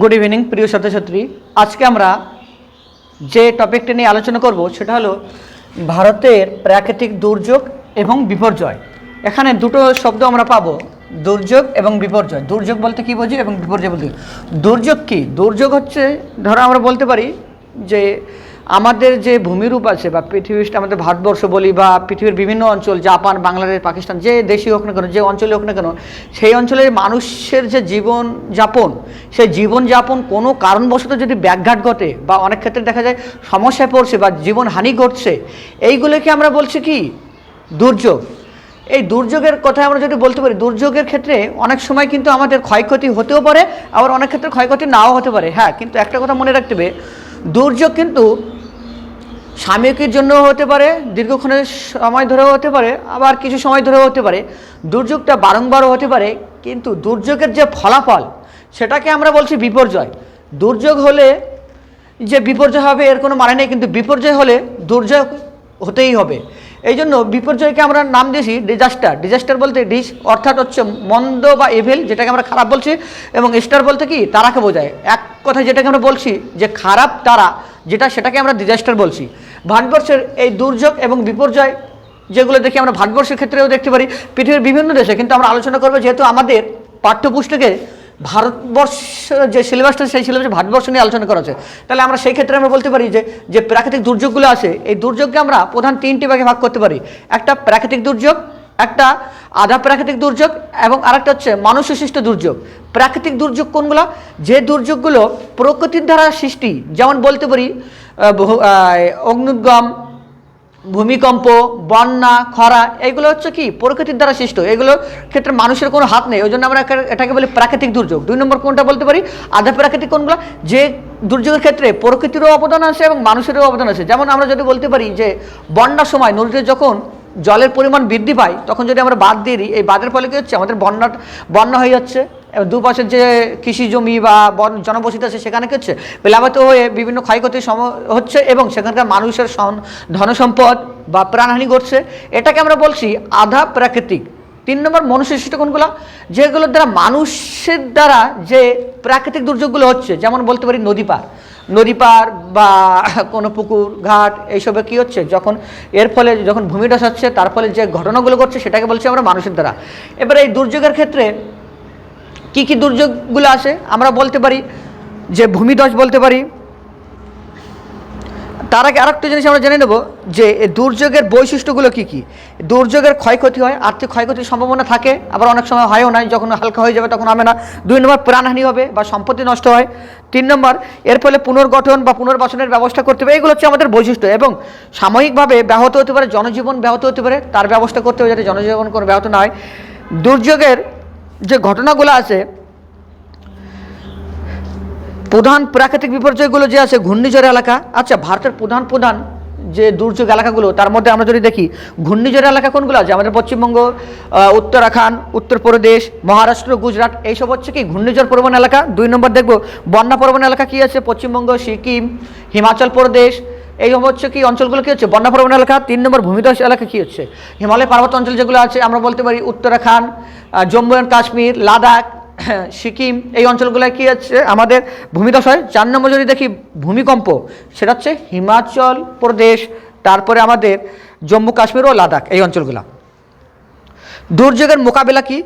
Good evening প্রিয় ছাত্রছাত্রী। আজকে আমরা যে টপিকটি নিয়ে আলোচনা করব, সেটা হলো ভারতের প্রাকৃতিক দুর্যোগ এবং বিপর্যয়। এখানে দুটো শব্দ আমরা পাবো, দুর্যোগ এবং বিপর্যয়। দুর্যোগ বলতে কী বোঝি এবং বিপর্যয় বলতে দুর্যোগ কী? দুর্যোগ হচ্ছে, ধরো আমরা বলতে পারি যে আমাদের যে ভূমিরূপ আছে বা পৃথিবীর আমাদের ভারতবর্ষ বলি বা পৃথিবীর বিভিন্ন অঞ্চল, জাপান, বাংলাদেশ, পাকিস্তান, যে দেশই হোক না কেন, যে অঞ্চলে হোক না কেন, সেই অঞ্চলের মানুষের যে জীবন যাপন, সেই জীবনযাপন কোনো কারণবশত যদি ব্যাঘাট ঘটে বা অনেক ক্ষেত্রে দেখা যায় সমস্যায় পড়ছে বা জীবন হানি ঘটছে, এইগুলোকে আমরা বলছি কি? দুর্যোগ। এই দুর্যোগের কথা আমরা যদি বলতে পারি, দুর্যোগের ক্ষেত্রে অনেক সময় কিন্তু আমাদের ক্ষয়ক্ষতি হতেও পারে, আবার অনেক ক্ষেত্রে ক্ষয়ক্ষতি নাও হতে পারে। হ্যাঁ কিন্তু একটা কথা মনে রাখতে হবে, দুর্যোগ কিন্তু সাময়িকের জন্য হতে পারে, দীর্ঘক্ষণের সময় ধরেও হতে পারে, আবার কিছু সময় ধরেও হতে পারে, দুর্যোগটা বারংবারও হতে পারে, কিন্তু দুর্যোগের যে ফলাফল, সেটাকে আমরা বলছি বিপর্যয়। দুর্যোগ হলে যে বিপর্যয় হবে, এর কোনো মানে নেই, কিন্তু বিপর্যয় হলে দুর্যোগ হতেই হবে। এই জন্য বিপর্যয়কে আমরা নাম দিয়েছি ডিজাস্টার ডিজাস্টার বলতে ডিস অর্থাৎ হচ্ছে মন্দ বা এভেল যেটাকে আমরা খারাপ বলছি, এবং স্টার বলতে কি, তারাকে বোঝায়। এক কথা যেটাকে আমরা বলছি, যে খারাপ তারা, যেটা সেটাকে আমরা ডিজাস্টার বলছি। ভারতবর্ষের এই দুর্যোগ এবং বিপর্যয় যেগুলো দেখি আমরা ভারতবর্ষের ক্ষেত্রেও দেখতে পারি, পৃথিবীর বিভিন্ন দেশে কিন্তু আমরা আলোচনা করব যেহেতু আমাদের পাঠ্যপুস্তকে ভারতবর্ষ যে সিলেবাসটা সেই সিলেবাসে ভারতবর্ষ নিয়ে আলোচনা করা আছে তাহলে আমরা সেই ক্ষেত্রে আমরা বলতে পারি যে যে প্রাকৃতিক দুর্যোগগুলো আছে, এই দুর্যোগকে আমরা প্রধান তিনটি ভাগে ভাগ করতে পারি। একটা প্রাকৃতিক দুর্যোগ একটা আধা প্রাকৃতিক দুর্যোগ এবং আরেকটা হচ্ছে মানুষ সৃষ্ট দুর্যোগ। প্রাকৃতিক দুর্যোগ কোনগুলো? যে দুর্যোগগুলো প্রকৃতির দ্বারা সৃষ্টি, যেমন বলতে পারি অগ্নুদ্গম ভূমিকম্প, বন্যা, খরা, এগুলো হচ্ছে কি? প্রকৃতির দ্বারা সৃষ্ট। এগুলোর ক্ষেত্রে মানুষের কোনো হাত নেই। ওই জন্য আমরা এটাকে বলি প্রাকৃতিক দুর্যোগ। দুই নম্বর কোনটা বলতে পারি? আধা প্রাকৃতিক কোনগুলো? যে দুর্যোগের ক্ষেত্রে প্রকৃতিরও অবদান আছে এবং মানুষেরও অবদান আছে। যেমন আমরা যদি বলতে পারি যে বন্যার সময় নদীতে যখন জলের পরিমাণ বৃদ্ধি পায়, তখন যদি আমরা বাদ দিয়ে দিই, এই বাদের ফলে কী হচ্ছে? আমাদের বন্যা বন্যা হয়ে যাচ্ছে। দুপাশের যে কৃষি জমি বা বন, জনবসতি আছে, সেখানে কী হচ্ছে? প্লাবিত হয়ে বিভিন্ন ক্ষয়ক্ষতির সম, হচ্ছে এবং সেখানকার মানুষের ধনসম্পদ বা প্রাণহানি ঘটছে। এটাকে আমরা বলছি আধা প্রাকৃতিক। তিন নম্বর মনুষ্য সৃষ্ট কোনগুলো? যেগুলোর দ্বারা মানুষের দ্বারা যে প্রাকৃতিক দুর্যোগগুলো হচ্ছে, যেমন বলতে পারি নদী পার। নদী পার বা কোনো পুকুর, ঘাট, এইসবে কী হচ্ছে? যখন এর ফলে যখন ভূমিধস হচ্ছে, তার ফলে যে ঘটনাগুলো ঘটছে সেটাকে বলছি আমরা মানুষের দ্বারা। এবার এই দুর্যোগের ক্ষেত্রে কি কি দুর্যোগগুলো আসে? আমরা বলতে পারি যে ভূমিধস বলতে পারি। তার আগে আরেকটা জিনিস আমরা জেনে নেব যে দুর্যোগের বৈশিষ্ট্যগুলো কি কি? দুর্যোগের ক্ষয়ক্ষতি হয়, আর্থিক ক্ষয়ক্ষতির সম্ভাবনা থাকে, আবার অনেক সময় হয়ও না যখন হালকা হয়ে যাবে তখন হবে না। দুই নম্বর প্রাণহানি হবে বা সম্পত্তি নষ্ট হয়। তিন নম্বর, এর ফলে পুনর্গঠন বা পুনর্বাসনের ব্যবস্থা করতে হবে। এগুলো হচ্ছে আমাদের বৈশিষ্ট্য এবং সাময়িকভাবে ব্যাহত হতে পারে, জনজীবন ব্যাহত হতে পারে, তার ব্যবস্থা করতে হবে যাতে জনজীবন কোনো ব্যাহত না হয়। দুর্যোগের যে ঘটনাগুলো আছে, প্রধান প্রাকৃতিক বিপর্যয়গুলো যে আছে, ঘূর্ণিঝড় এলাকা আচ্ছা ভারতের প্রধান প্রধান যে দুর্যোগ এলাকাগুলো, তার মধ্যে আমরা যদি দেখি ঘূর্ণিঝড় এলাকা কোনগুলো? আছে আমাদের পশ্চিমবঙ্গ উত্তরাখণ্ড, উত্তরপ্রদেশ, মহারাষ্ট্র, গুজরাট, এইসব হচ্ছে কি ঘূর্ণিঝড় প্রবণ এলাকা? দুই নম্বর দেখব, বন্যা প্রবণ এলাকা কি আছে? পশ্চিমবঙ্গ, সিকিম, হিমাচল প্রদেশ, এই হচ্ছে কি অঞ্চলগুলো কী হচ্ছে? বন্যা প্রবণ এলাকা। তিন নম্বর ভূমিধস এলাকা কি হচ্ছে? হিমালয় পার্বত্য অঞ্চল যেগুলো আছে, আমরা বলতে পারি উত্তরাখণ্ড জম্মু অ্যান্ড কাশ্মীর, লাদাখ সিকিম, এই অঞ্চলগুলোয় কী হচ্ছে আমাদের ভূমিধস হয় চার নম্বর যদি দেখি ভূমিকম্প, সেটা হচ্ছে হিমাচল প্রদেশ, তারপরে আমাদের জম্মু কাশ্মীর ও লাদাখ, এই অঞ্চলগুলো। দুর্যোগের মোকাবেলা কি?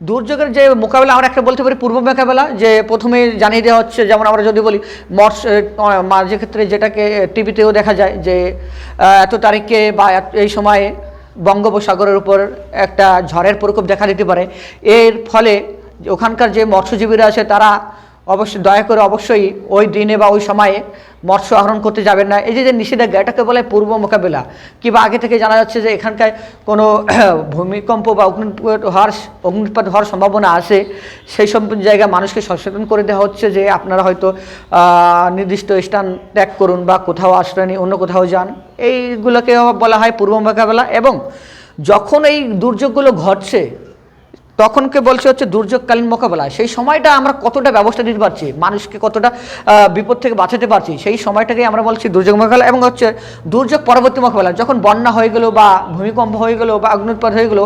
দুর্যোগের যে মোকাবেলা, আমরা একটা বলতে পারি পূর্ব মোকাবেলা, যে প্রথমে জানিয়ে দেওয়া হচ্ছে, যেমন আমরা যদি বলি মৎস্য মাঝে ক্ষেত্রে যেটাকে টিভিতেও দেখা যায় যে এত তারিখে বা এই সময়ে বঙ্গোপসাগরের উপর একটা ঝড়ের প্রকোপ দেখা দিতে পারে। এর ফলে ওখানকার যে মৎস্যজীবীরা আছে, তারা অবশ্যই, দয়া করে অবশ্যই ওই দিনে বা ওই সময়ে মৎস্য আহরণ করতে যাবেন না। এই যে যে নিষেধাজ্ঞা, এটাকে বলে পূর্ব মোকাবেলা। কিংবা আগে থেকে জানা যাচ্ছে যে এখানকার কোনো ভূমিকম্প বা অগ্নিপাত হওয়ার অগ্নিপাত হওয়ার সম্ভাবনা আছে। সেই সব জায়গায় মানুষকে সচেতন করে দেওয়া হচ্ছে যে, আপনারা হয়তো নির্দিষ্ট স্থান ত্যাগ করুন বা কোথাও আশ্রয় নিয়ে অন্য কোথাও যান। এইগুলোকে বলা হয় পূর্ব মোকাবেলা। এবং যখন এই দুর্যোগগুলো ঘটছে তখনকে বলছে হচ্ছে দুর্যোগকালীন মোকাবেলা। সেই সময়টা আমরা কতটা ব্যবস্থা দিতে পারছি, মানুষকে কতটা বিপদ থেকে বাঁচাতে পারছি, সেই সময়টাকে আমরা বলছি দুর্যোগ মোকাবেলা এবং হচ্ছে দুর্যোগ পরবর্তী মোকাবেলা। যখন বন্যা হয়ে গেলো বা ভূমিকম্প হয়ে গেলো বা অগ্নুৎপাত হয়ে গেলো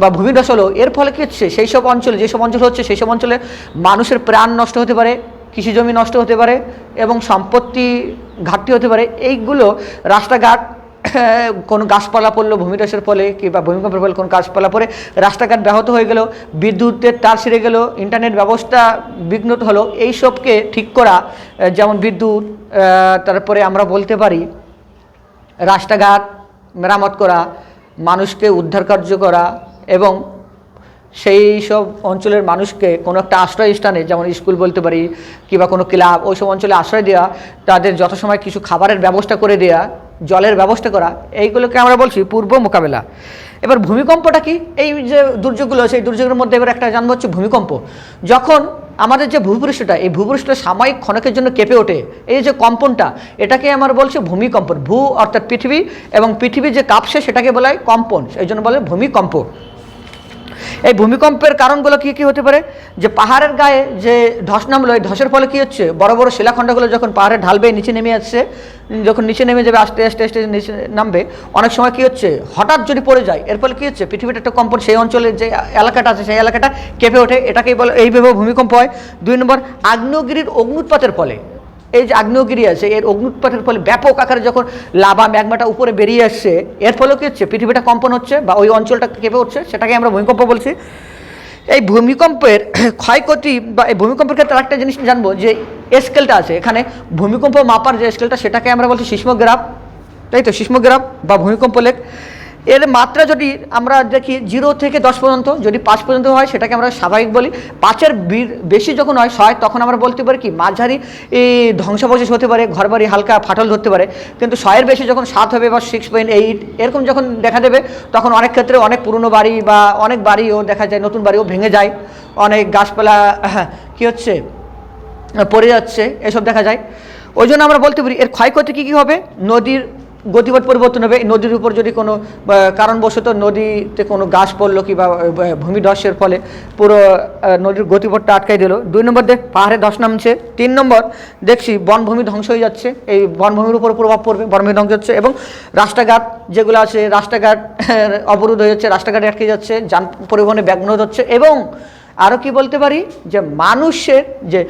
বা ভূমিধস হলো, এর ফলে কী হচ্ছে? সেই সব অঞ্চলে যেসব অঞ্চল হচ্ছে, সেই সব অঞ্চলে মানুষের প্রাণ নষ্ট হতে পারে কৃষি জমি নষ্ট হতে পারে এবং সম্পত্তি ঘাটতি হতে পারে। এইগুলো রাস্তাঘাট কোনো গাছপালা পড়ল, ভূমিধসের ফলে কিংবা ভূমিকম্পের ফলে কোনো গাছপালা পড়ে, রাস্তাঘাট ব্যাহত হয়ে গেল, বিদ্যুতের তার ছিঁড়ে গেল ইন্টারনেট ব্যবস্থা বিঘ্নত হলো, এইসবকে ঠিক করা যেমন বিদ্যুৎ তারপরে আমরা বলতে পারি, রাস্তাঘাট মেরামত করা, মানুষকে উদ্ধার কার্য করা এবং সেই সব অঞ্চলের মানুষকে কোনো একটা আশ্রয় স্থানে, যেমন স্কুল বলতে পারি, কিংবা কোনো ক্লাব ওই সব অঞ্চলে আশ্রয় দেওয়া, তাদের যথাসময় কিছু খাবারের ব্যবস্থা করে দেওয়া জলের ব্যবস্থা করা, এইগুলোকে আমরা বলছি পূর্ব মোকাবেলা। এবার ভূমিকম্পটা কি? এই যে দুর্যোগগুলো সেই দুর্যোগের মধ্যে এবার একটা জানব হচ্ছে ভূমিকম্প। যখন আমাদের যে ভূপৃষ্ঠটা, এই ভূপৃষ্ঠটা সাময়িক ক্ষণকের জন্য কেঁপে ওঠে, এই যে কম্পনটা, এটাকে আমার বলছে ভূমিকম্পন, ভূ অর্থাৎ পৃথিবী, এবং পৃথিবীর যে কাঁপছে সেটাকে বলা হয় কম্পন, সেই জন্য বলে ভূমিকম্প। এই ভূমিকম্পের কারণগুলো কী কী হতে পারে? যে পাহাড়ের গায়ে যে ধস নামলো, এই ধসের ফলে কী হচ্ছে? বড় বড় শিলাখণ্ডগুলো যখন পাহাড়ে ঢালবে, নিচে নেমে আসছে, যখন নিচে নেমে যাবে, আস্তে আস্তে আস্তে নিচে নামবে, অনেক সময় কী হচ্ছে? হঠাৎ যদি পড়ে যায়, এর ফলে কী হচ্ছে? পৃথিবীর একটা কম্পন, সেই অঞ্চলের যে এলাকাটা আছে, সেই এলাকাটা কেঁপে ওঠে। এটাকেই বলে এইভাবে ভূমিকম্প হয়। দুই নম্বর, আগ্নেয়গিরির অগ্নুৎপাতের ফলে। এই যে আগ্নেয়গিরি আছে, এর অগ্নুৎপাতের ফলে ব্যাপক আকারে যখন লাভা, ম্যাগমাটা উপরে বেরিয়ে আসছে, এর ফলে কি হচ্ছে? পৃথিবীটা কম্পন হচ্ছে বা ওই অঞ্চলটা কেঁপে উঠছে, সেটাকে আমরা ভূমিকম্প বলছি। এই ভূমিকম্পের ক্ষয়ক্ষতি বা এই ভূমিকম্পের ক্ষেত্রে আরেকটা জিনিস জানব, যে স্কেলটা আছে, এখানে ভূমিকম্প মাপার যে স্কেলটা, সেটাকে আমরা বলছি সিসমোগ্রাফ। তাই তো? সিসমোগ্রাফ বা ভূমিকম্প লেখ এর মাত্রা যদি আমরা দেখি জিরো থেকে দশ পর্যন্ত, যদি পাঁচ পর্যন্ত হয়, সেটাকে আমরা স্বাভাবিক বলি। পাঁচের বেশি যখন হয়, ছয়, তখন আমরা বলতে পারি কি, মাঝারি, এই, ধ্বংসাবশেষ হতে পারে, ঘরবাড়ি হালকা ফাটল ধরতে পারে। কিন্তু ছয়ের বেশি যখন সাত হবে বা সিক্স পয়েন্ট এইট এরকম যখন দেখা দেবে, তখন অনেক ক্ষেত্রে অনেক পুরনো বাড়ি বা অনেক বাড়িও দেখা যায়, নতুন বাড়িও ভেঙে যায়। অনেক গাছপালা কী হচ্ছে? পড়ে যাচ্ছে, এসব দেখা যায়। ওই জন্য আমরা বলতে পারি, এর ক্ষয়ক্ষতি কী কী হবে? নদীর গতিপথ পরিবর্তন হবে। নদীর উপর যদি কোনো কারণবশত নদীতে কোনো গাছ পড়ল কিংবা ভূমিধসের ফলে পুরো নদীর গতিপথটা আটকাই দিল। দুই নম্বর দেখ, পাহাড়ে ধস নামছে। তিন নম্বর দেখছি বনভূমি ধ্বংস হয়ে যাচ্ছে। এই বনভূমির উপর প্রভাব পড়বে, বনভূমি ধ্বংস হচ্ছে এবং রাস্তাঘাট যেগুলো আছে, রাস্তাঘাট অবরোধ হয়ে যাচ্ছে, রাস্তাঘাটে আটকে যাচ্ছে, যান পরিবহনে ব্যাঘ্ন হচ্ছে এবং আরও কি বলতে পারি? যে মানুষের যে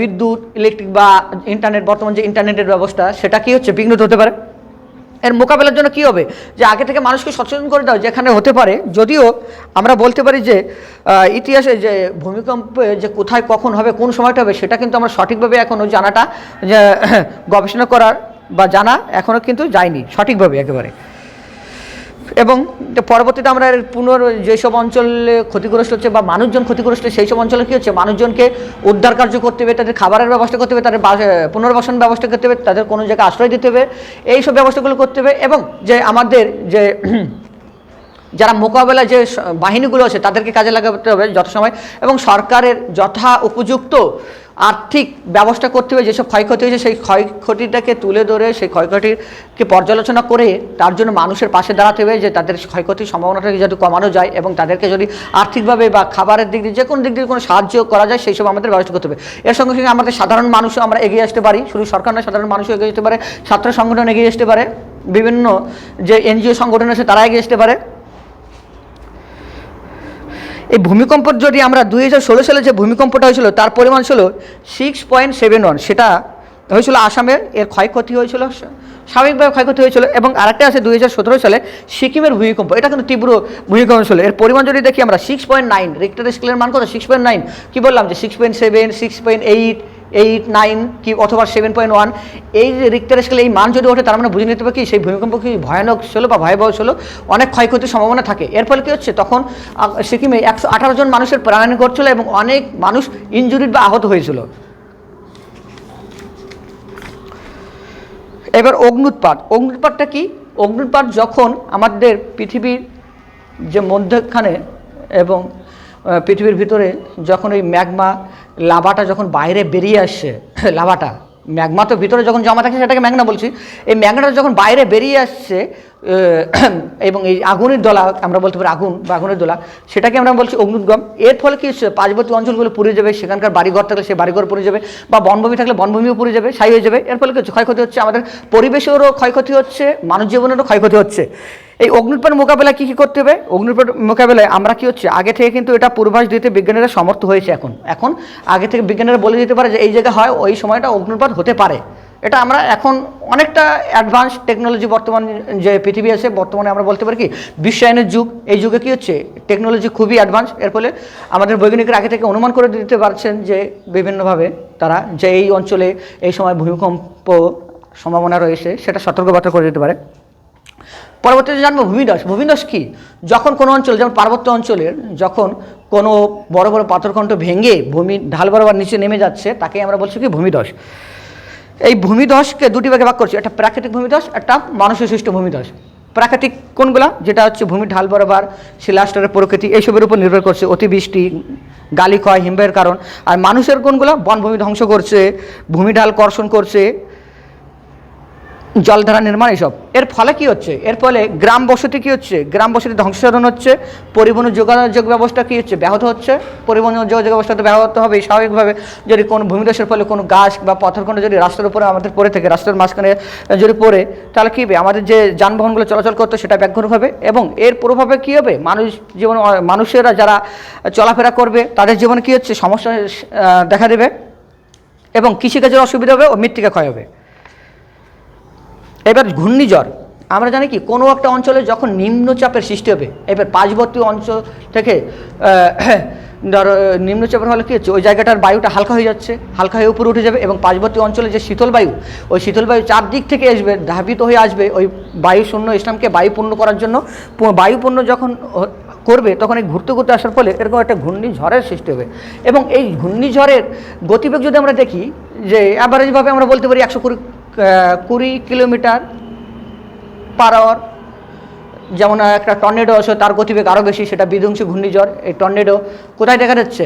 বিদ্যুৎ, ইলেকট্রিক বা ইন্টারনেট, বর্তমান যে ইন্টারনেটের ব্যবস্থা, সেটা কি হচ্ছে? বিঘ্নিত হতে পারে। এর মোকাবেলার জন্য কি হবে? যে আগে থেকে মানুষকে সচেতন করে দাও, যেখানে হতে পারে। যদিও আমরা বলতে পারি যে ইতিহাসে যে ভূমিকম্পে, যে কোথায় কখন হবে, কোন সময়টা হবে, সেটা কিন্তু আমরা সঠিকভাবে এখনও জানাটা গবেষণা করার বা জানা এখনও কিন্তু যায়নি, সঠিকভাবে একেবারে। এবং পরবর্তীতে আমরা পুনর যেসব অঞ্চলে ক্ষতিগ্রস্ত হচ্ছে বা মানুষজন ক্ষতিগ্রস্ত সেই সব অঞ্চলে কী হচ্ছে? মানুষজনকে উদ্ধার কার্য করতে হবে, তাদের খাবারের ব্যবস্থা করতে হবে, তাদের বাস- পুনর্বাসন ব্যবস্থা করতে হবে, তাদের কোনো জায়গায় আশ্রয় দিতে হবে এই সব ব্যবস্থাগুলো করতে হবে এবং যে আমাদের যে যারা মোকাবেলা যে বাহিনীগুলো আছে, তাদেরকে কাজে লাগাতে হবে যত সময় এবং সরকারের যথা উপযুক্ত আর্থিক ব্যবস্থা করতে হবে, যেসব ক্ষয়ক্ষতি হয়েছে, সেই ক্ষয়ক্ষতিটাকে তুলে ধরে, সেই ক্ষয়ক্ষতিকে পর্যালোচনা করে তার জন্য মানুষের পাশে দাঁড়াতে হবে, যে তাদের ক্ষয়ক্ষতির সম্ভাবনাটাকে যাতে কমানো যায় এবং তাদেরকে যদি আর্থিকভাবে বা খাবারের দিক দিয়ে যে কোনো দিক দিয়ে কোনো সাহায্য করা যায়, সেই সব আমাদের ব্যবস্থা করতে হবে। এর সঙ্গে সঙ্গে আমাদের সাধারণ মানুষও আমরা এগিয়ে আসতে পারি, শুধু সরকার নয়, সাধারণ মানুষও এগিয়ে আসতে পারে, ছাত্র সংগঠন এগিয়ে আসতে পারে, বিভিন্ন যে এনজিও সংগঠন আছে, তারা এগিয়ে আসতে পারে। এই ভূমিকম্প যদি আমরা দুই হাজার ষোলো সালে যে ভূমিকম্পটা হয়েছিল, তার পরিমাণ ছিল সিক্স পয়েন্ট সেভেন ওয়ান সেটা হয়েছিল আসামের, এর ক্ষয়ক্ষতি হয়েছিল স্বাভাবিকভাবে ক্ষয়ক্ষতি হয়েছিল এবং আরেকটা আছে দুই হাজার সতেরো সালে সিকিমের ভূমিকম্প। এটা কিন্তু তীব্র ভূমিকম্প ছিল। এর পরিমাণ যদি দেখি আমরা সিক্স পয়েন্ট নাইন রিক্টার স্কেলের মান কত? সিক্স পয়েন্ট নাইন কী বললাম যে six point seven six point eight eight nine কি অথবা সেভেন পয়েন্ট ওয়ান এই যে রিক্টার স্কেলে এই মান যদি ওঠে, তার মানে বুঝে নিতে হবে কি সেই ভূমিকম্প কি ভয়ানক ছিল বা ভয়াবহ ছিল? অনেক ক্ষয়ক্ষতির সম্ভাবনা থাকে। এর ফলে কী হচ্ছে? তখন সিকিমে একশো আঠারো জন মানুষের প্রাণহানি ঘটছিল এবং অনেক মানুষ ইনজুরিড বা আহত হয়েছিল। এবার অগ্নুৎপাত অগ্নুৎপাতটা কি? অগ্নুৎপাত যখন আমাদের পৃথিবীর যে মধ্যখানে এবং পৃথিবীর ভিতরে যখন ওই ম্যাগমা লাভাটা যখন বাইরে বেরিয়ে আসছে, লাভাটা, ম্যাগমা তো ভিতরে যখন জমা থাকে সেটাকে ম্যাগনা বলছি, এই ম্যাগনাটা যখন বাইরে বেরিয়ে আসছে এবং এই আগুনের দলা, আমরা বলতে পারি আগুন বা আগুনের দোলা, সেটাকে আমরা বলছি অগ্নুদ্গম। এর ফলে কি পার্শ্ববর্তী অঞ্চলগুলো পুড়ে যাবে, সেখানকার বাড়িঘর থাকলে সেই বাড়িঘর পুড়ে যাবে, বা বনভূমি থাকলে বনভূমিও পুড়ে যাবে ছাই হয়ে যাবে। এর ফলে কি হচ্ছে? ক্ষয়ক্ষতি হচ্ছে, আমাদের পরিবেশেরও ক্ষয়ক্ষতি হচ্ছে মানুষ জীবনেরও ক্ষয়ক্ষতি হচ্ছে। এই অগ্নুৎপাত মোকাবেলা কী কী করতে হবে? অগ্নুৎপাত মোকাবেলায় আমরা কি হচ্ছে? আগে থেকে কিন্তু এটা পূর্বাস দিতে বিজ্ঞানীরা সমর্থ হয়েছে এখন। এখন আগে থেকে বিজ্ঞানীরা বলে দিতে পারে যে, এই জায়গায় হয়, ওই সময়টা অগ্নুৎপাত হতে পারে। এটা আমরা এখন অনেকটা অ্যাডভান্স টেকনোলজি বর্তমান যে পৃথিবী আছে, বর্তমানে আমরা বলতে পারি কি, বিশ্বায়নের যুগ। এই যুগে কি হচ্ছে টেকনোলজি খুবই অ্যাডভান্স এর ফলে আমাদের বৈজ্ঞানিকরা আগে থেকে অনুমান করে দিতে পারছেন যে বিভিন্নভাবে তারা যে এই অঞ্চলে এই সময় ভূমিকম্প সম্ভাবনা রয়েছে, সেটা সতর্কবার্তা করে দিতে পারে। পরবর্তীতে জানব ভূমিধস। ভূমিধস কি? যখন কোনো অঞ্চল, যেমন পার্বত্য অঞ্চলের, যখন কোনো বড় বড় পাথরকণ্ঠ ভেঙে ভূমি ঢাল বরাবর নিচে নেমে যাচ্ছে তাকে আমরা বলছি কি ভূমিধস। এই ভূমিধসকে দুটি ভাগে ভাগ করছি, একটা প্রাকৃতিক ভূমিধস একটা মানুষের সৃষ্ট ভূমিধস প্রাকৃতিক কোনগুলা? যেটা হচ্ছে ভূমি ঢাল বরাবর, শিলাস্তরের প্রকৃতি, এইসবের উপর নির্ভর করছে অতিবৃষ্টি গালি ক্ষয় হিমবের কারণ। আর মানুষের কোনগুলা? বনভূমি ধ্বংস করছে, ভূমি ঢাল কর্ষণ করছে জলধারা নির্মাণ এসব এর ফলে কি হচ্ছে? এর ফলে গ্রাম বসতি কি হচ্ছে? গ্রাম বসতি ধ্বংসসাধন হচ্ছে। পরিবহন যোগাযোগ ব্যবস্থা কি হচ্ছে? ব্যাহত হচ্ছে। পরিবহন যোগাযোগ ব্যবস্থা তো ব্যাহত হবে। স্বাভাবিকভাবে যদি কোনো ভূমিধসের ফলে কোনো গাছ বা পাথরখণ্ড যদি রাস্তার উপরে আমাদের পড়ে থাকে, রাস্তার মাঝখানে যদি পড়ে, তাহলে কী হবে? আমাদের যে যানবাহনগুলো চলাচল করতো সেটা ব্যাঘ্র হবে এবং এর প্রভাবে কী হবে? মানুষ জীবন, মানুষেরা যারা চলাফেরা করবে, তাদের জীবনে কী হচ্ছে? সমস্যা দেখা দেবে এবং কৃষিকাজের অসুবিধা হবে ও মৃত্তিকা ক্ষয় হবে। এবার ঘূর্ণিঝড়, আমরা জানি কি, কোনো একটা অঞ্চলে যখন নিম্নচাপের সৃষ্টি হবে, এবার পার্শ্ববর্তী অঞ্চল থেকে ধরো, নিম্নচাপের হলে কী হচ্ছে, ওই জায়গাটার বায়ুটা হালকা হয়ে যাচ্ছে, হালকা হয়ে উপরে উঠে যাবে এবং পার্শ্ববর্তী অঞ্চলে যে শীতল বায়ু, ওই শীতল বায়ু চারদিক থেকে আসবে, ধাবিত হয়ে আসবে, ওই বায়ু শূন্য ইসলামকে বায়ুপূর্ণ করার জন্য বায়ুপূর্ণ যখন করবে, তখন এই ঘুরতে ঘুরতে আসার ফলে এরকম একটা ঘূর্ণিঝড়ের সৃষ্টি হবে। এবং এই ঘূর্ণিঝড়ের গতিবেগ যদি আমরা দেখি, যে অ্যাভারেজভাবে আমরা বলতে পারি একশো কুড়ি কুড়ি কিলোমিটার পার আওয়ার যেমন একটা টর্নেডো আছে, তার গতিবেগ আরও বেশি, সেটা বিধ্বংসী ঘূর্ণিঝড়। এই টর্নেডো কোথায় দেখা যাচ্ছে?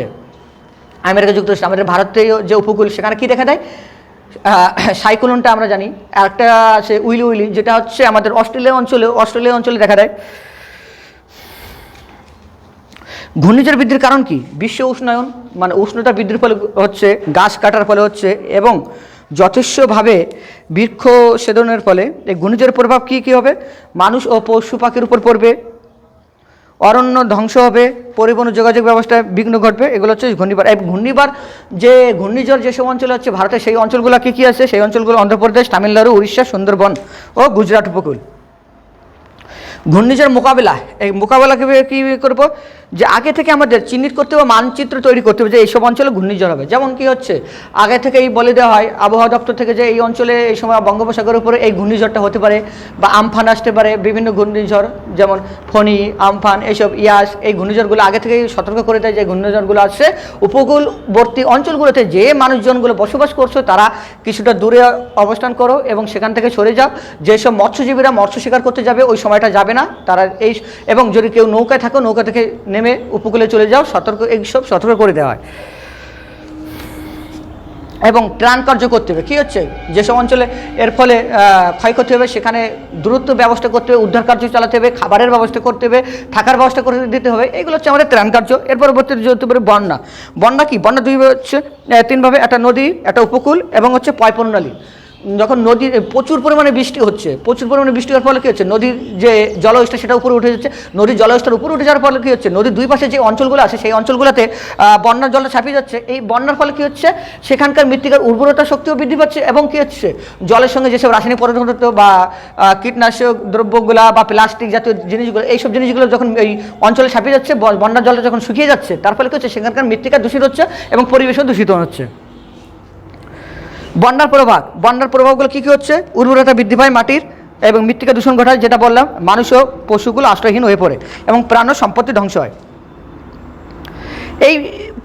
আমেরিকা যুক্তরাষ্ট্র। আমাদের ভারতীয় যে উপকূল, সেখানে কি দেখা দেয়? সাইক্লোনটা আমরা জানি। একটা আছে উইলি উইলি, যেটা হচ্ছে আমাদের অস্ট্রেলিয়া অঞ্চলে অস্ট্রেলিয়া অঞ্চলে দেখা দেয়। ঘূর্ণিঝড় বৃদ্ধির কারণ কি? বিশ্ব উষ্ণায়ন মানে উষ্ণতা বৃদ্ধির ফলে হচ্ছে, গাছ কাটার ফলে হচ্ছে, এবং যথেষ্টভাবে বৃক্ষ সেদনের ফলে, এই ঘূর্ণিঝড়ের প্রভাব কী কী হবে? মানুষ ও পশু পাখির উপর পড়বে, অরণ্য ধ্বংস হবে, পরিবহন যোগাযোগ ব্যবস্থায় বিঘ্ন ঘটবে, এগুলো হচ্ছে ঘূর্ণিবার এই ঘূর্ণিবার যে ঘূর্ণিঝড় যেসব অঞ্চলে হচ্ছে, ভারতের সেই অঞ্চলগুলো কী কী আছে? সেই অঞ্চলগুলো অন্ধ্রপ্রদেশ, তামিলনাড়ু, উড়িষ্যা, সুন্দরবন ও গুজরাট উপকূল। ঘূর্ণিঝড় মোকাবেলা, এই মোকাবেলা কী করব? যে আগে থেকে আমাদের চিহ্নিত করতে হবে, মানচিত্র তৈরি করতে হবে যে এইসব অঞ্চলে ঘূর্ণিঝড় হবে। যেমন কি হচ্ছে, আগে থেকেই বলে দেওয়া হয়, আবহাওয়া দপ্তর থেকে যে এই অঞ্চলে এই সময় বঙ্গোপসাগরের উপরে এই ঘূর্ণিঝড়টা হতে পারে বা আমফান আসতে পারে, বিভিন্ন ঘূর্ণিঝড় যেমন ফণি, আমফান এইসব ইয়াস, এই ঘূর্ণিঝড়গুলো আগে থেকেই সতর্ক করে দেয় যে ঘূর্ণিঝড়গুলো আসছে। উপকূলবর্তী অঞ্চলগুলোতে যে মানুষজনগুলো বসবাস করছ, তারা কিছুটা দূরে অবস্থান করো এবং সেখান থেকে সরে যাও। যেসব মৎস্যজীবীরা মৎস্য শিকার করতে যাবে, ওই সময়টা যাবে না। তারা এই, এবং যদি কেউ নৌকায় থাকো, নৌকা থেকে নেমে উপকূলে চলে যাও, সতর্ক, এইসব সতর্ক করে দেওয়া হয়। এবং ত্রাণ কার্য করতে হবে। কী হচ্ছে? যেসব অঞ্চলে এর ফলে ক্ষয়ক্ষতি হবে, সেখানে দ্রুত ব্যবস্থা করতে হবে, উদ্ধার কার্য চালাতে হবে, খাবারের ব্যবস্থা করতে হবে, থাকার ব্যবস্থা করে দিতে হবে। এগুলো হচ্ছে আমাদের ত্রাণ কার্য। এর পরবর্তীতে যেতে পারে বন্যা। বন্যা কি? বন্যা দুই হচ্ছে তিনভাবে, একটা নদী, একটা উপকূল এবং হচ্ছে পয়পন্নালী যখন নদীর প্রচুর পরিমাণে বৃষ্টি হচ্ছে, প্রচুর পরিমাণে বৃষ্টি হওয়ার ফলে কী হচ্ছে? নদীর যে জলস্তর সেটা উপরে উঠে যাচ্ছে। নদীর জলস্তর উপরে উঠে যাওয়ার ফলে কী হচ্ছে? নদীর দুই পাশে যে অঞ্চলগুলো আছে, সেই অঞ্চলগুলোতে বন্যার জলটা ছাপিয়ে যাচ্ছে। এই বন্যার ফলে কী হচ্ছে? সেখানকার মৃত্তিকার উর্বরতা শক্তিও বৃদ্ধি পাচ্ছে এবং কী হচ্ছে? জলের সঙ্গে যেসব রাসায়নিক পদার্থ, বা কীটনাশক দ্রব্যগুলা, বা, প্লাস্টিক জাতীয় জিনিসগুলো, এইসব জিনিসগুলো যখন এই অঞ্চলে ছাপিয়ে যাচ্ছে বন্যার জলটা যখন শুকিয়ে যাচ্ছে, তার ফলে কী হচ্ছে? সেখানকার মৃত্তিকা দূষিত হচ্ছে এবং পরিবেশও দূষিত হচ্ছে। বন্যার প্রভাব, বন্যার প্রভাবগুলো কী কী হচ্ছে? উর্বরতা বৃদ্ধি পায় মাটির এবং মৃত্তিকা দূষণ ঘটায়, যেটা বললাম, মানুষ ও পশুগুলো আশ্রয়হীন হয়ে পড়ে এবং প্রাণ ও সম্পত্তি ধ্বংস হয়। এই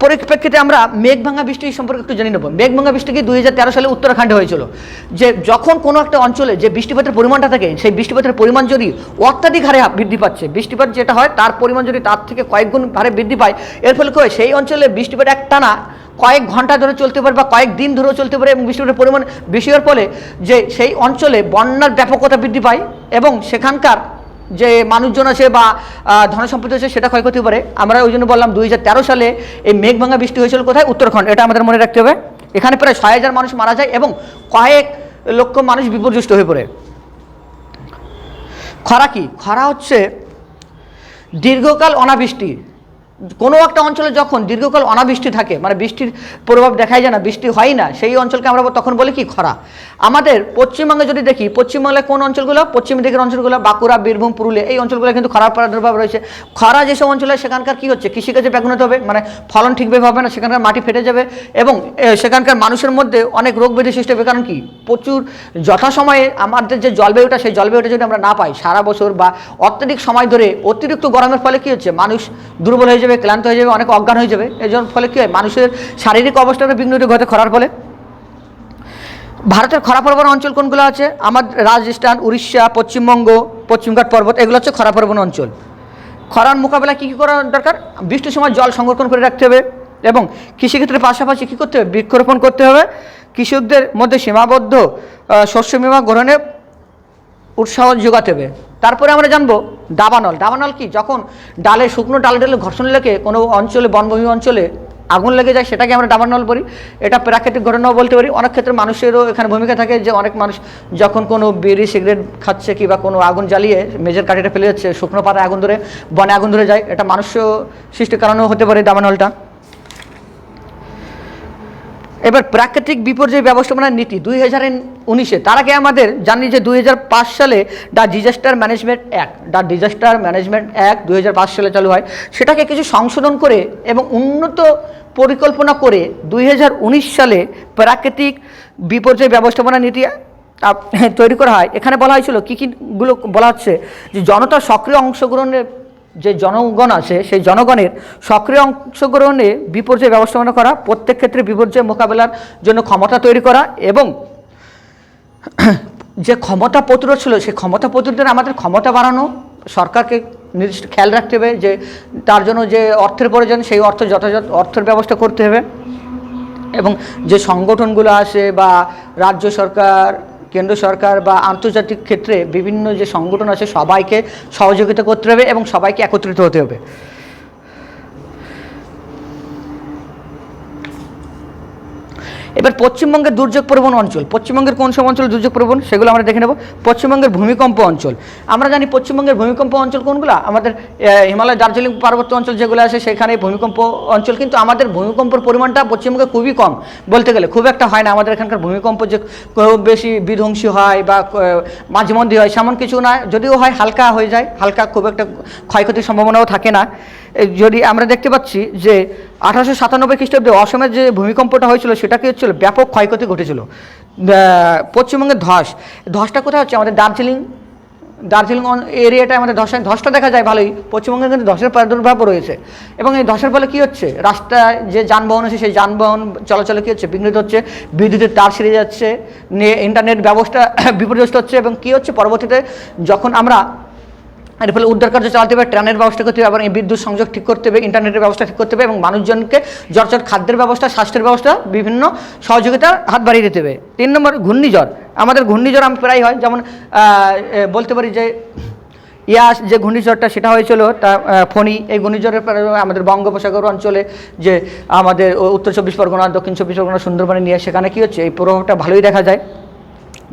পরিপ্রেক্ষিতে আমরা মেঘভাঙা বৃষ্টি সম্পর্কে একটু জেনে নেব। মেঘভাঙা বৃষ্টি কি দুই হাজার তেরো সালে উত্তরাখণ্ডে হয়েছিল? যে যখন কোনো একটা অঞ্চলে যে বৃষ্টিপাতের পরিমাণটা থাকে, সেই বৃষ্টিপাতের পরিমাণ যদি অত্যাধিক হারে বৃদ্ধি পাচ্ছে, বৃষ্টিপাত যেটা হয়, তার পরিমাণ যদি তার থেকে কয়েক গুণ হারে বৃদ্ধি পায়, এর ফলে হয়? সেই অঞ্চলে বৃষ্টিপাত একটানা কয়েক ঘণ্টা ধরে চলতে পারে বা কয়েক দিন ধরেও চলতে পারে এবং বৃষ্টিপাতের পরিমাণ বেশি হওয়ার ফলে যে সেই অঞ্চলে বন্যার ব্যাপকতা বৃদ্ধি পায় এবং সেখানকার যে মানুষজন আছে বা ধনসম্পত্তি আছে সেটা ক্ষয়ক্ষতি পারে আমরা ওই জন্য বললাম দুই হাজার তেরো সালে এই মেঘভাঙা বৃষ্টি হয়েছিল কোথায়? উত্তরাখণ্ড। এটা আমাদের মনে রাখতে হবে। এখানে প্রায় ছয় হাজার মানুষ মারা যায় এবং কয়েক লক্ষ মানুষ বিপর্যস্ত হয়ে পড়ে। খরা কি? খরা হচ্ছে দীর্ঘকাল অনাবৃষ্টি। কোনো একটা অঞ্চলে যখন দীর্ঘকাল অনাবৃষ্টি থাকে মানে বৃষ্টির প্রভাব দেখাই যায় না, বৃষ্টি হয় না, সেই অঞ্চলকে আমরা তখন বলি কি খরা। আমাদের পশ্চিমবঙ্গে যদি দেখি, পশ্চিমবঙ্গের কোন অঞ্চলগুলো পশ্চিম দিকের অঞ্চলগুলো, বাঁকুড়া, বীরভূম, পুরুলিয়া, এই অঞ্চলগুলো কিন্তু খরার প্রাদুর্ভাব রয়েছে। খরা যেসব অঞ্চলে, সেখানকার কি হচ্ছে? কৃষিকাজে ব্যাঘাত হবে মানে ফলন ঠিকভাবে হবে না, সেখানকার মাটি ফেটে যাবে এবং সেখানকার মানুষের মধ্যে অনেক রোগ ব্যাধি সৃষ্টি হবে। কারণ কি? প্রচুর যথাসময়ে আমাদের যে জলবায়ুটা, সেই জলবায়ুটা যদি আমরা না পাই, সারা বছর বা অত্যধিক সময় ধরে অতিরিক্ত গরমের ফলে কি হচ্ছে? মানুষ দুর্বল হয়ে যাবে। ক্লান্ত হয়ে যাবে, অনেক অজ্ঞান হয়ে যাবে। এই জন্য ফলে কি হয়? মানুষের শারীরিক অবস্থাটা বিঘ্নিত ঘটে খরার ফলে। ভারতের খরাপ্রবণ অঞ্চল কোনগুলো আছে? আমার রাজস্থান, উড়িষ্যা, পশ্চিমবঙ্গ, পশ্চিমঘাট পর্বত, এগুলো হচ্ছে খরাপ্রবণ অঞ্চল। খরার মোকাবেলা কী কী করা দরকার? বৃষ্টির সময় জল সংরক্ষণ করে রাখতে হবে এবং কৃষিক্ষেত্রের পাশাপাশি কী করতে হবে? বৃক্ষরোপণ করতে হবে। কৃষকদের মধ্যে সীমাবদ্ধ শস্য বিমা গ্রহণে উৎসাহ যোগাতে হবে। তারপরে আমরা জানব দাবানল। দাবানল কি? যখন ডালে শুকনো ডালে ডালে ঘর্ষণ লেগে কোনো অঞ্চলে, বনভূমি অঞ্চলে আগুন লেগে যায়, সেটাকে আমরা দাবানল বলি। এটা প্রাকৃতিক ঘটনাও বলতে পারি। অনেক ক্ষেত্রে মানুষেরও এখানে ভূমিকা থাকে যে অনেক মানুষ যখন কোনো বিড়ি, সিগারেট খাচ্ছে কিংবা কোনো আগুন জ্বালিয়ে মেজের কাঠিটা ফেলে যাচ্ছে, শুকনো পাতায় আগুন ধরে, বনে আগুন ধরে যায়, এটা মানুষ সৃষ্টির কারণেও হতে পারে দাবানলটা। এবার প্রাকৃতিক বিপর্যয় ব্যবস্থাপনার নীতি দুই হাজার উনিশে। তার আগে আমাদের জানি যে দুই হাজার পাঁচ সালে the disaster management act, the disaster management act দুই হাজার পাঁচ সালে চালু হয়। সেটাকে কিছু সংশোধন করে এবং উন্নত পরিকল্পনা করে দুই হাজার উনিশ সালে প্রাকৃতিক বিপর্যয় ব্যবস্থাপনা নীতি তৈরি করা হয়। এখানে বলা হয়েছিল কী কীগুলো বলা হচ্ছে যে জনতার সক্রিয় অংশগ্রহণের যে জনগণ আছে, সেই জনগণের সক্রিয় অংশগ্রহণে বিপর্যয় ব্যবস্থাপনা করা, প্রত্যেক ক্ষেত্রে বিপর্যয় মোকাবেলার জন্য ক্ষমতা তৈরি করা এবং যে ক্ষমতা প্রতিরোধ ছিল, সেই ক্ষমতা প্রতিরোধের আমাদের ক্ষমতা বাড়ানো সরকারকে নির্দিষ্ট খেয়াল রাখতে হবে যে তার জন্য যে অর্থের প্রয়োজন, সেই অর্থ যথাযথ অর্থের ব্যবস্থা করতে হবে এবং যে সংগঠনগুলো আছে বা রাজ্য সরকার কেন্দ্র সরকার বা আন্তর্জাতিক ক্ষেত্রে বিভিন্ন যে সংগঠন আছে, সবাইকে সহযোগিতা করতে হবে এবং সবাইকে একত্রিত হতে হবে। এবার পশ্চিমবঙ্গের দুর্যোগ প্রবণ অঞ্চল পশ্চিমবঙ্গের কোন সব অঞ্চল দুর্যোগ প্রবণ সেগুলো আমরা দেখে নেব। পশ্চিমবঙ্গের ভূমিকম্প অঞ্চল আমরা জানি পশ্চিমবঙ্গের ভূমিকম্প অঞ্চল কোনগুলো? আমাদের হিমালয় দার্জিলিং পার্বত্য অঞ্চল যেগুলো আছে সেখানে ভূমিকম্প অঞ্চল কিন্তু আমাদের ভূমিকম্পের পরিমাণটা পশ্চিমবঙ্গে খুবই কম। বলতে গেলে খুব একটা হয় না আমাদের এখানকার ভূমিকম্প যে বেশি বিধ্বংসী হয় বা আহ, মাঝে মধ্যে হয় সেমন কিছু না যদিও হয় হালকা হয়ে যায় হালকা খুব একটা ক্ষয়ক্ষতির সম্ভাবনাও থাকে না। যদি আমরা দেখতে পাচ্ছি যে আঠারোশো সাতানব্বই খ্রিস্টাব্দে অসমের যে ভূমিকম্পটা হয়েছিল সেটা কি হচ্ছিল ব্যাপক ক্ষয়ক্ষতি ঘটেছিল। পশ্চিমবঙ্গের ধস। ধসটা কোথায় হচ্ছে? আমাদের দার্জিলিং। দার্জিলিং এরিয়াটা আমাদের ধস ধসটা দেখা যায় ভালোই। পশ্চিমবঙ্গে কিন্তু ধসের প্রাদুর্ভাব রয়েছে। এবং এই ধসের ফলে কী হচ্ছে? রাস্তায় যে যানবাহন আছে, সেই যানবাহন চলাচলে কী হচ্ছে? বিঘ্নিত হচ্ছে। বিদ্যুতের তার সেরে যাচ্ছে। ইন্টারনেট ব্যবস্থা বিপর্যস্ত হচ্ছে। এবং কী হচ্ছে? পরবর্তীতে যখন আমরা এর ফলে উদ্ধার কার্য চালাতে হবে, ট্রেনের ব্যবস্থা করতে হবে এবং এই বিদ্যুৎ সংযোগ ঠিক করতে হবে, ইন্টারনেটের ব্যবস্থা ঠিক করতে হবে এবং মানুষজনকে জর্জর খাদ্যের ব্যবস্থা, স্বাস্থ্যের ব্যবস্থা, বিভিন্ন সহযোগিতার হাত বাড়িয়ে দিতে হবে। তিন নম্বর, ঘূর্ণিঝড়। আমাদের ঘূর্ণিঝড় আমি প্রায় হয়, যেমন বলতে পারি যে ইয়াস যে ঘূর্ণিঝড়টা, সেটা হয়েছিল, তা ফণি, এই ঘূর্ণিঝড়ের আমাদের বঙ্গোপসাগর অঞ্চলে যে আমাদের উত্তর চব্বিশ পরগনা, দক্ষিণ চব্বিশ পরগনা, সুন্দরবনে নিয়ে, সেখানে কী হচ্ছে, এই প্রভাবটা ভালোই দেখা যায়।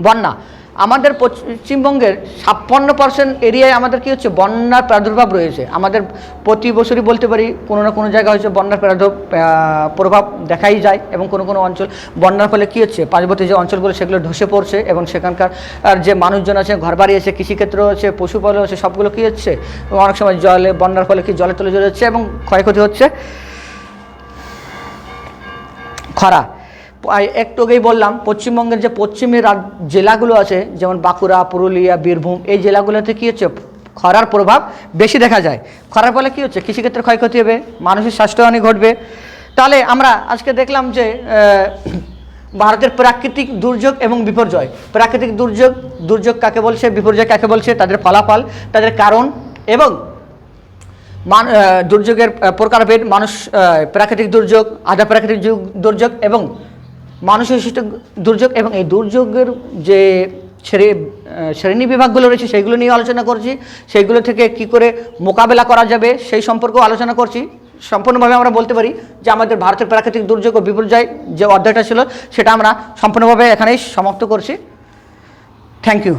বন্যা। আমাদের পশ্চিমবঙ্গের ছাপ্পান্ন পার্সেন্ট এরিয়ায় আমাদের কি হচ্ছে? বন্যার প্রাদুর্ভাব রয়েছে। আমাদের প্রতি বছরই বলতে পারি কোনো না কোনো জায়গায় হচ্ছে বন্যার প্রাদুর্ভাব প্রভাব দেখাই যায় এবং কোনো কোনো অঞ্চল বন্যার ফলে কী হচ্ছে? পার্বতী যে অঞ্চলগুলো সেগুলো ধসে পড়ছে এবং সেখানকার আর যে মানুষজন আছে ঘর বাড়ি আছে, কৃষিক্ষেত্র আছে, পশুপালন আছে, সবগুলো কী হচ্ছে? অনেক সময় জলে, বন্যার ফলে কি জলে তলে চলে যাচ্ছে এবং ক্ষয়ক্ষতি হচ্ছে? খরা। একটু আগেই বললাম, পশ্চিমবঙ্গের যে পশ্চিমের জেলাগুলো আছে, যেমন বাঁকুড়া, পুরুলিয়া, বীরভূম, এই জেলাগুলোতে কী হচ্ছে, খরার প্রভাব বেশি দেখা যায়। খরার ফলে কী হচ্ছে, কৃষিক্ষেত্রে ক্ষয়ক্ষতি হবে, মানুষের স্বাস্থ্যহানি ঘটবে। তাহলে আমরা আজকে দেখলাম যে ভারতের প্রাকৃতিক দুর্যোগ এবং বিপর্যয়। প্রাকৃতিক দুর্যোগ দুর্যোগ কাকে বলছে, বিপর্যয় কাকে বলছে, তাদের ফলাফল, তাদের কারণ এবং মান দুর্যোগের প্রকারভেদ, মানুষ প্রাকৃতিক দুর্যোগ, আধা প্রাকৃতিক দুর্যোগ এবং মানুষ সৃষ্ট দুর্যোগ এবং এই দুর্যোগের যে শ্রে শ্রেণি বিভাগগুলো রয়েছে, সেইগুলো নিয়ে আলোচনা করছি। সেইগুলো থেকে কি করে মোকাবেলা করা যাবে, সেই সম্পর্কেও আলোচনা করছি। সম্পূর্ণভাবে আমরা বলতে পারি যে আমাদের ভারতের প্রাকৃতিক দুর্যোগ ও বিপর্যয় যে অধ্যায়টা ছিল, সেটা আমরা সম্পূর্ণভাবে এখানেই সমাপ্ত করছি। Thank you